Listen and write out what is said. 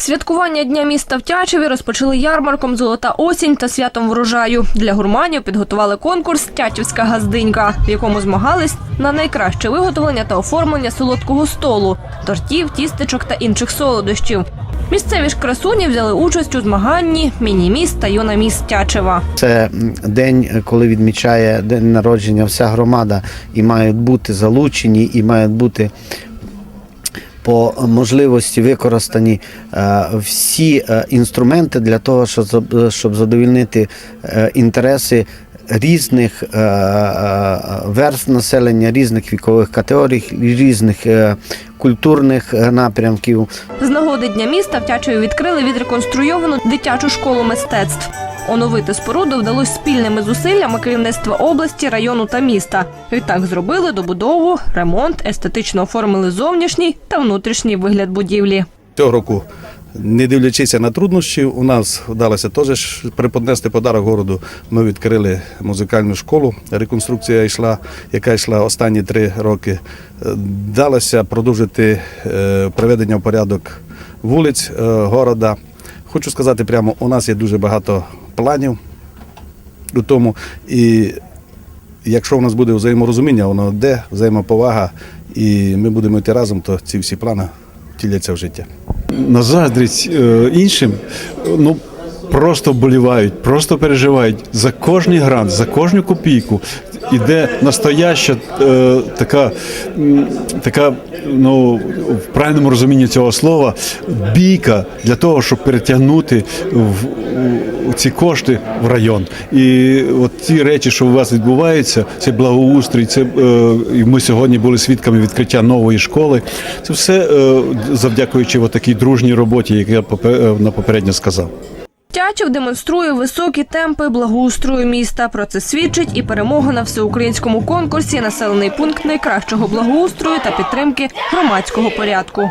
Святкування Дня міста в Тячеві розпочали ярмарком Золота осінь та святом врожаю. Для гурманів підготували конкурс Тячівська газдинька, в якому змагались на найкраще виготовлення та оформлення солодкого столу, тортів, тістечок та інших солодощів. Місцеві ж красуні взяли участь у змаганні міні-міст та юна-міст Тячева. Це день, коли відмічає день народження вся громада, і мають бути залучені, і мають бути по можливості використані е, всі е, інструменти для того, щоб, щоб задовільнити е, інтереси різних е, е, населення, різних вікових категорій, різних е, культурних е, напрямків. З нагоди Дня міста в Тячеві відкрили відреконструйовану дитячу школу мистецтв. Оновити споруду вдалося спільними зусиллями керівництва області, району та міста. Відтак зробили добудову, ремонт, естетично оформили зовнішній та внутрішній вигляд будівлі. Цього року, не дивлячись на труднощі, у нас вдалося теж ж преподнести подарок городу. Ми відкрили музикальну школу. Реконструкція йшла, яка йшла останні три роки. Вдалося продовжити е, приведення в порядок вулиць е, города. Хочу сказати прямо, у нас є дуже багато планів у тому. І якщо в нас буде взаєморозуміння, воно де взаємоповага, і ми будемо йти разом, то ці всі плани втіляться в життя. на заздрість е, іншим, ну просто вболівають, просто переживають за кожний грант, за кожну копійку. Іде настояща е, така, така, ну в правильному розумінні цього слова, бійка для того, щоб перетягнути в, у ці кошти в район. І от ті речі, що у вас відбуваються, це благоустрій, це е, і ми сьогодні були свідками відкриття нової школи. Це все е, завдякуючи такій дружній роботі, як я е, на попередньо сказав. Тячів демонструє високі темпи благоустрою міста. Про це свідчить і перемога на всеукраїнському конкурсі Населений пункт найкращого благоустрою та підтримки громадського порядку.